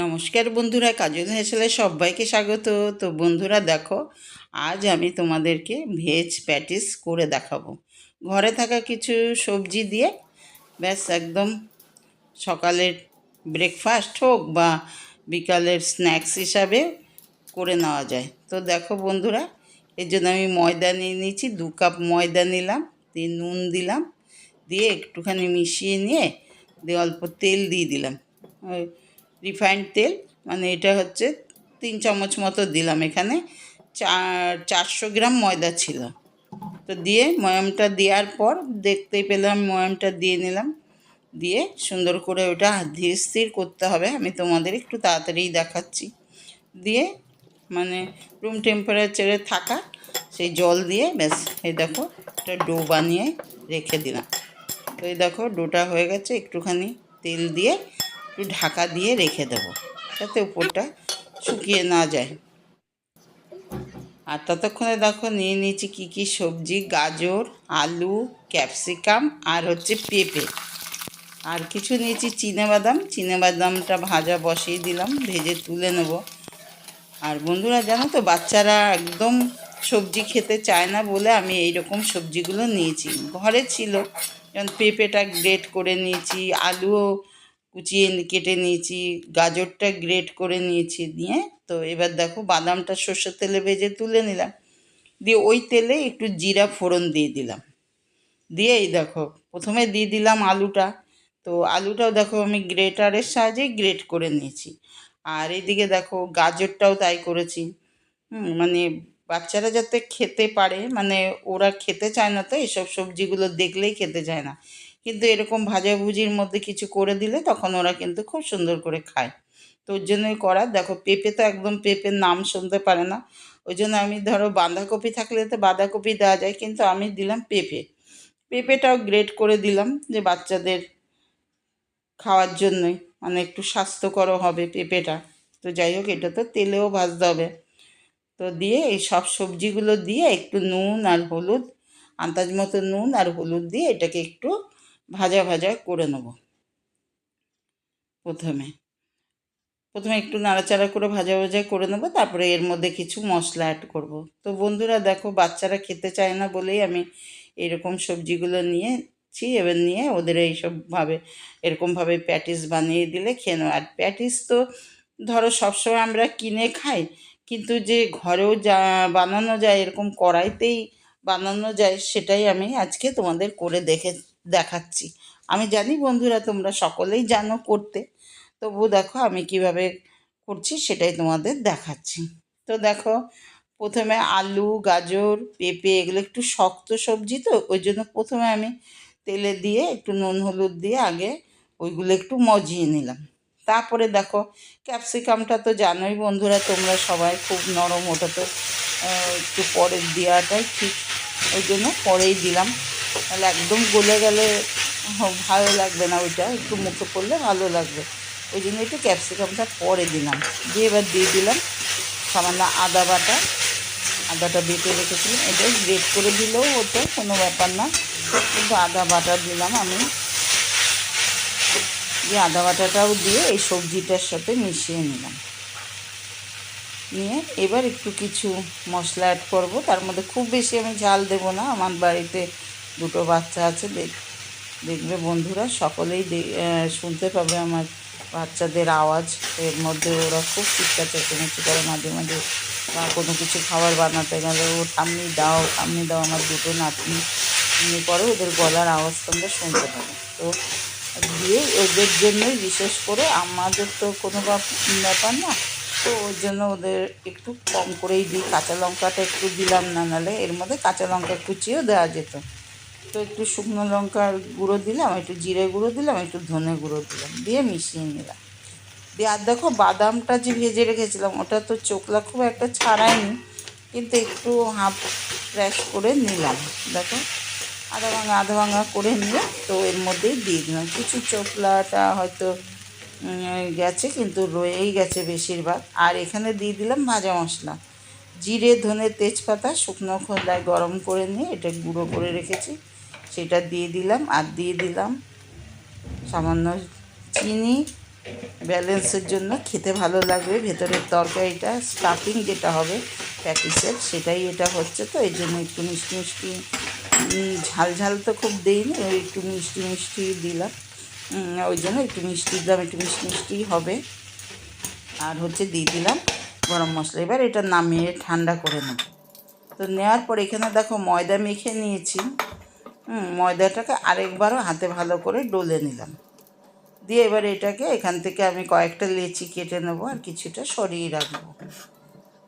নমস্কার বন্ধুরা, কাজল হেসেলে সবাইকে স্বাগত। তো বন্ধুরা, দেখো, আজ আমি তোমাদেরকে ভেজ প্যাটিস করে দেখাবো। ঘরে থাকা কিছু সবজি দিয়ে, ব্যাস, একদম সকালের ব্রেকফাস্ট হোক বা বিকালের স্ন্যাক্স হিসাবে করে নেওয়া যায়। তো দেখো বন্ধুরা, এর জন্য আমি ময়দা নিয়ে নিয়েছি, দু কাপ ময়দা নিলাম, দিয়ে নুন দিলাম, দিয়ে একটুখানি মিশিয়ে নিয়ে, দিয়ে অল্প তেল দিয়ে দিলাম। রিফাইন্ড তেল মানে এটা হচ্ছে তিন চামচ মতো দিলাম এখানে। চার, চারশো গ্রাম ময়দা ছিল। তো দিয়ে ময়ামটা দেওয়ার পর দেখতেই পেলাম ময়ামটা দিয়ে নিলাম। দিয়ে সুন্দর করে ওটা ধীর স্থির করতে হবে। আমি তোমাদের একটু তাড়াতাড়ি দেখাচ্ছি। দিয়ে মানে রুম টেম্পারেচারে থাকা সেই জল দিয়ে ব্যাস, এই দেখো একটা ডো বানিয়ে রেখে দিলাম। তো এই দেখো ডোটা হয়ে গেছে, একটুখানি তেল দিয়ে একটু ঢাকা দিয়ে রেখে দেবো, যাতে উপরটা শুকিয়ে না যায়। আর ততক্ষণে দেখো নিয়ে নিয়েছি কী কী সবজি, গাজর, আলু, ক্যাপসিকাম আর হচ্ছে পেঁপে। আর কিছু নিয়েছি চিনেবাদাম, চিনেবাদামটা ভাজা বসিয়ে দিলাম, ভেজে তুলে নেব। আর বন্ধুরা জানো তো, বাচ্চারা একদম সবজি খেতে চায় না বলে আমি এই রকম সবজিগুলো নিয়েছি। ঘরে ছিল, যেমন পেঁপেটা গ্রেট করে নিয়েছি, আলুও কুচিয়ে কেটে নিয়েছি, গাজরটা গ্রেট করে নিয়েছি দিয়ে, তো এবার দেখো বাদামটা সর্ষের তেলে ভেজে তুলে নিলাম। দিয়ে ওই তেলে একটু জিরা ফোড়ন দিয়ে দিলাম। দিয়ে এই দেখো, প্রথমে দিয়ে দিলাম আলুটা। তো আলুটাও দেখো আমি গ্রেটারের সাহায্যে গ্রেট করে নিয়েছি। আর এইদিকে দেখো গাজরটাও তাই করেছি। মানে বাচ্চারা যাতে খেতে পারে মানে ওরা খেতে চায় না তো, এসব সবজিগুলো দেখলেই খেতে চায় না। কিন্তু এরকম ভাজাভুজির মধ্যে কিছু করে দিলে তখন ওরা কিন্তু খুব সুন্দর করে খায়। তো ওর জন্যই করা। দেখো, পেঁপে তো একদম পেঁপের নাম শুনতে পারে না। ওই জন্য আমি ধরো, বাঁধাকপি থাকলে তো বাঁধাকপি দেওয়া যায়, কিন্তু আমি দিলাম পেঁপে। পেঁপেটাও গ্রেট করে দিলাম যে বাচ্চাদের খাওয়ার জন্যই। মানে একটু স্বাস্থ্যকরও হবে পেঁপেটা। তো যাই হোক, এটা তো তেলেও ভাজতে হবে। তো দিয়ে এই সব সবজিগুলো দিয়ে একটু নুন আর হলুদ, আন্দাজ মতো নুন আর হলুদ দিয়ে এটাকে একটু ভাজা ভাজা করে নেব প্রথমে। প্রথমে একটু নাড়াচাড়া করে ভাজা ভাজা করে নেব, তারপরে এর মধ্যে কিছু মশলা অ্যাড করব। তো বন্ধুরা, দেখো, বাচ্চারা খেতে চায় না বলেই আমি এরকম সবজিগুলো নিয়েছি, এবার নিয়ে ওদের এইসবভাবে, এরকমভাবে প্যাটিস বানিয়ে দিলে খেয়ে নেব আর প্যাটিস তো ধরো, সবসময় আমরা কিনে খাই, কিন্তু যে ঘরেও যা বানানো যায়, এরকম কড়াইতেই বানানো যায়, সেটাই আমি আজকে তোমাদের করে দেখে দেখাচ্ছি। আমি জানি বন্ধুরা তোমরা সকলেই জানো করতে। তবু দেখো আমি কীভাবে করছি সেটাই তোমাদের দেখাচ্ছি। তো দেখো, প্রথমে আলু, গাজর, পেঁপে এগুলো একটু শক্ত সবজি তো, ওই জন্য প্রথমে আমি তেলে দিয়ে একটু নুন, হলুদ দিয়ে আগে ওইগুলো একটু মজিয়ে নিলাম। তারপরে দেখো, ক্যাপসিকামটা তো জানোই বন্ধুরা তোমরা সবাই খুব নরম, ওটা তো একটু পরের দেওয়াটাই ঠিক। ওই জন্য পরেই দিলাম। তাহলে একদম গলে গেলে ভালো লাগবে না ওইটা, একটু মুখে পড়লে ভালো লাগবে। ওই জন্য একটু ক্যাপসিকামটা পরে দিলাম। দিয়ে এবার দিয়ে দিলাম সামান্য আদা বাটা। আদাটা বেটে রেখেছিলাম। এটা গ্রেট করে দিলেও হতো কোনো ব্যাপার না। কিন্তু আদা বাটা দিলাম আমি। দিয়ে আদা বাটাটাও দিয়ে এই সবজিটার সাথে মিশিয়ে নিলাম। নিয়ে এবার একটু কিছু মশলা অ্যাড করব। তার মধ্যে খুব বেশি আমি ঝাল দেবো না। আমার বাড়িতে দুটো বাচ্চা আছে, দেখ, দেখবে বন্ধুরা, সকলেই শুনতে পাবে আমার বাচ্চাদের আওয়াজ। এর মধ্যে ওরা খুব চিৎকার, চেঁচামেচি করে মাঝে মাঝে। বা কোনো কিছু খাবার বানাতে গেলে ও ঠাম্মি দাও ঠাম্মি দাও, আমার দুটো নাতনি। এমনি পরে ওদের গলার আওয়াজ তোমরা শুনতে পাবে। তো দিয়ে ওদের জন্যই বিশেষ করে আমাদের তো কোনো ব্যাপার না। তো ওর জন্য ওদের একটু কম করেই দিই। কাঁচা লঙ্কাটা একটু দিলাম না নাহলে এর মধ্যে কাঁচা লঙ্কা কুচিও দেওয়া যেত। তো একটু শুকনো লঙ্কার গুঁড়ো দিলাম, একটু জিরে গুঁড়ো দিলাম, একটু ধনে গুঁড়ো দিলাম, দিয়ে মিশিয়ে নিলাম। দিয়ে আর দেখো বাদামটা যে ভেজে রেখেছিলাম, ওটা তো চোখলা খুব একটা ছাড়ায়নি, কিন্তু একটু হাফ ক্র্যাশ করে নিলাম, দেখো। আধা ভাঙা আধা ভাঙা করে নিয়ে তো এর মধ্যেই দিয়ে দিলাম। কিছু চোখলাটা হয়তো গেছে, কিন্তু রয়েই গেছে বেশিরভাগ। আর এখানে দিয়ে দিলাম ভাজা মশলা। জিরে, ধনে, তেজপাতা, শুকনো খোলায় গরম করে নিয়ে এটা গুঁড়ো করে রেখেছি। সেটা দিয়ে দিলাম আর দিয়ে দিলাম সামান্য চিনি। ব্যালেন্সের জন্য খেতে ভালো লাগবে। ভেতরের তরকারিটা স্টাফিং যেটা হবে প্যাটিসের সেটাই এটা হচ্ছে। তো এই জন্য একটু মিষ্টি মিষ্টি ঝাল ঝাল তো খুব দিইনি ওই একটু মিষ্টি মিষ্টি দিলাম। ওই জন্য একটু মিষ্টি দিলাম, একটু মিষ্টি মিষ্টি হবে। আর হচ্ছে দিয়ে দিলাম গরম মশলা। এবার এটা নামিয়ে ঠান্ডা করে নেব। তো নেওয়ার পর এখানে দেখো ময়দা মেখে নিয়েছি। ময়দাটাকে আরেকবারও হাতে ভালো করে ডলে নিলাম। দিয়ে এবার এটাকে এখান থেকে আমি কয়েকটা লেচি কেটে নেব আর কিছুটা সরিয়ে রাখব।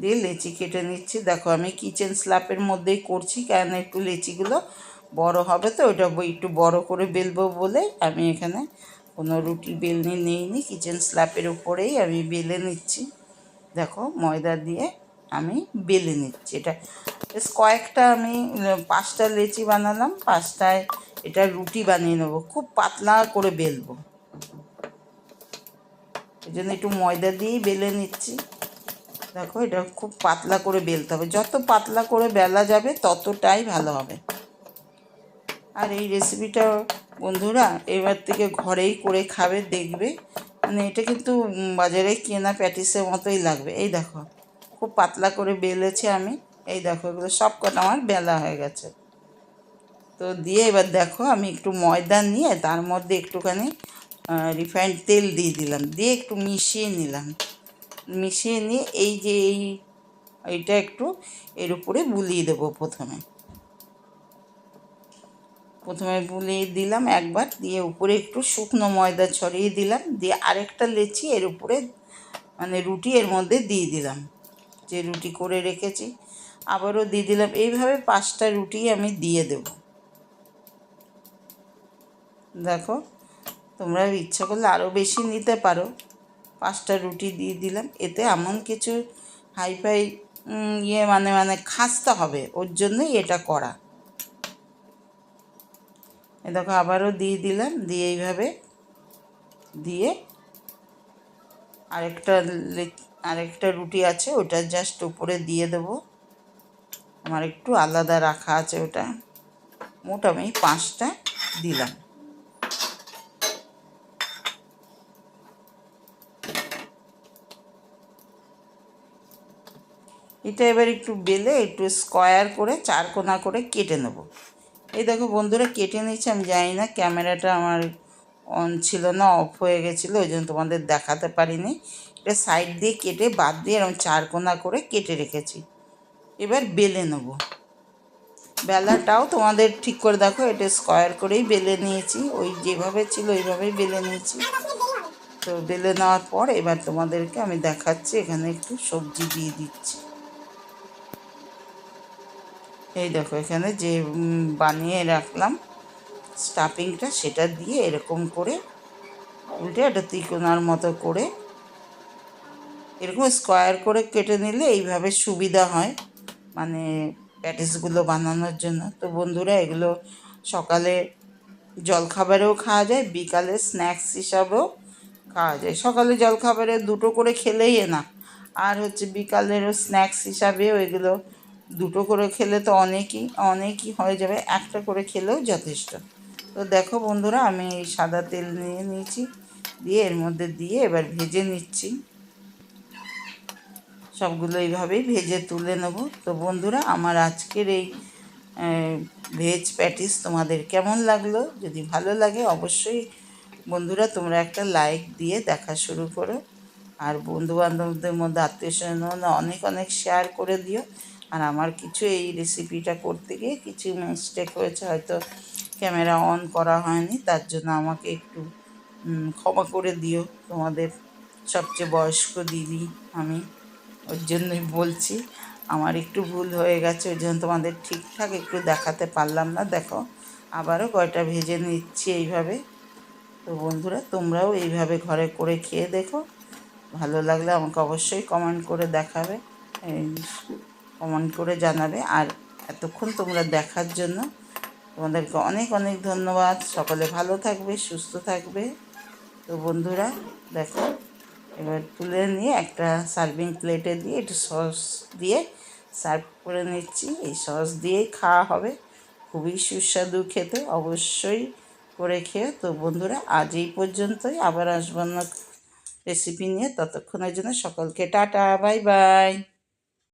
দিয়ে লেচি কেটে নিচ্ছি। দেখো আমি কিচেন স্ল্যাপের মধ্যেই করছি কারণ একটু লেচিগুলো বড় হবে তো, ওটা একটু বড় করে বেলবো বলে আমি এখানে কোনো রুটি বেলনি নিইনি। কিচেন স্ল্যাপের উপরেই আমি বেলে নিচ্ছি। দেখো ময়দা দিয়ে আমি বেলে নিচ্ছি। এটা বেশ কয়েকটা আমি পাঁচটা লেচি বানালাম, পাঁচটায় এটা রুটি বানিয়ে নেব। খুব পাতলা করে বেলবো। এই জন্য একটু ময়দা দিয়েই বেলে নিচ্ছি। দেখো, এটা খুব পাতলা করে বেলতে হবে। যত পাতলা করে বেলা যাবে, ততটাই ভালো হবে। আর এই রেসিপিটা বন্ধুরা, এবার থেকে ঘরেই করে খাবে, দেখবে। মানে এটা কিন্তু বাজারে কেনা প্যাটিসের মতোই লাগবে। এই দেখো। খুব পাতলা করে বেলেছি আমি। এই দেখো, এগুলো সব কটা আমার বেলা হয়ে গেছে। তো দিয়ে এবার দেখো, আমি একটু ময়দা নিয়ে তার মধ্যে একটুখানি রিফাইন্ড তেল দিয়ে দিলাম। দিয়ে একটু মিশিয়ে নিলাম। মিশিয়ে নিয়ে এই যে এই, এইটা একটু এর উপরে বুলিয়ে দেবো প্রথমে। প্রথমে বুলিয়ে দিলাম একবার, দিয়ে উপরে একটু শুকনো ময়দা ছড়িয়ে দিলাম। দিয়ে আরেকটা লেচি এর উপরে মানে রুটি এর মধ্যে দিয়ে দিলাম। যে রুটি করে রেখেছি। আবারও দিয়ে দিলাম। এইভাবে পাঁচটা রুটি আমি দিয়ে দেব। দেখো, তোমরা ইচ্ছা করলে আরও বেশি নিতে পারো। পাঁচটা রুটি দিয়ে দিলাম। এতে এমন কিছু হাইফাই ইয়ে মানে মানে খাসতে হবে। ওর জন্যই এটা করা। এ দেখো, আবারও দিয়ে দিলাম। দিয়ে এইভাবে দিয়ে আরেকটা আরেকটা রুটি আছে, ওটা জাস্ট উপরে দিয়ে দেবো। আমার একটু আলাদা রাখা আছে ওটা। মোট আমি পাঁচটা দিলাম। এটা এবার একটু বেলে একটু স্কোয়ার করে চার কোনা করে কেটে নেব। এই দেখো বন্ধুরা, কেটে নিচ্ছে আমি জানি না, ক্যামেরাটা আমার অন ছিল না অফ হয়ে গেছিল, ওই জন্য তোমাদের দেখাতে পারিনি। এটা সাইড দিয়ে কেটে বাদ দিয়ে এরকম চার কোনা করে কেটে রেখেছি। এবার বেলে নেব। বেলাটাও তোমাদের ঠিক করে দেখো, এটা স্কোয়ার করেই বেলে নিয়েছি। ওই যেভাবে ছিল ওইভাবেই বেলে নিয়েছি। তো বেলে নেওয়ার পর এবার তোমাদেরকে আমি দেখাচ্ছি, এখানে একটু সবজি দিয়ে দিচ্ছি। এই দেখো, এখানে যে বানিয়ে রাখলাম স্টাফিংটা সেটা দিয়ে এরকম করে উল্টে একটা তিকোনার মতো করে এরকম স্কোয়ার করে কেটে নিলে এইভাবে সুবিধা হয়। মানে প্যাটিসগুলো বানানোর জন্য। তো বন্ধুরা, এগুলো সকালে জলখাবারেও খাওয়া যায়, বিকালে স্ন্যাক্স হিসাবেও খাওয়া যায়। সকালে জলখাবারে দুটো করে খেলেই না আর হচ্ছে বিকালেরও স্ন্যাক্স হিসাবেও এগুলো দুটো করে খেলে তো অনেকই অনেকই হয়ে যাবে। একটা করে খেলেও যথেষ্ট। তো দেখো বন্ধুরা, আমি এই সাদা তেল নিয়ে নিয়েছি, দিয়ে এর মধ্যে দিয়ে এবার ভেজে নিচ্ছি। সবগুলো এইভাবেই ভেজে তুলে নেব। তো বন্ধুরা, আমার আজকের এই ভেজ প্যাটিস তোমাদের কেমন লাগল? যদি ভালো লাগে অবশ্যই বন্ধুরা, তোমরা একটা লাইক দিয়ে দেখা শুরু করো। আর বন্ধু বান্ধবদের মধ্যে আত্মীয় স্বজন অনেক অনেক শেয়ার করে দিও। আর আমার কিছু এই রেসিপিটা করতে গিয়ে কিছু মিস্টেক হয়েছে, হয়তো ক্যামেরা অন করা হয়নি, তার জন্য আমাকে একটু ক্ষমা করে দিও। তোমাদের সবচেয়ে বয়স্ক দিদি আমি। ওর জন্যই বলছি, আমার একটু ভুল হয়ে গেছে, ওই জন্য তোমাদের ঠিকঠাক একটু দেখাতে পারলাম না। দেখো, আবারও কয়টা ভেজে নিচ্ছি এইভাবে। তো বন্ধুরা, তোমরাও এইভাবে ঘরে করে খেয়ে দেখো। ভালো লাগলে আমাকে অবশ্যই কমেন্ট করে দেখাবে কমেন্ট করে জানাবে। আর এতক্ষণ তোমরা দেখার জন্য তোমাদেরকে অনেক অনেক ধন্যবাদ। সকলে ভালো থাকবে, সুস্থ থাকবে। তো বন্ধুরা, দেখো এবার তুলে নিয়ে একটা সার্ভিং প্লেটে দিয়ে একটু সস দিয়ে সার্ভ করে নিচ্ছি। এই সস দিয়েই খাওয়া হবে। খুবই সুস্বাদু খেতে, অবশ্যই করে খেয়ে। তো বন্ধুরা, আজ এই পর্যন্তই। আবার আসব না রেসিপি নিয়ে। ততক্ষণের জন্য সকলকে টাটা বাই বাই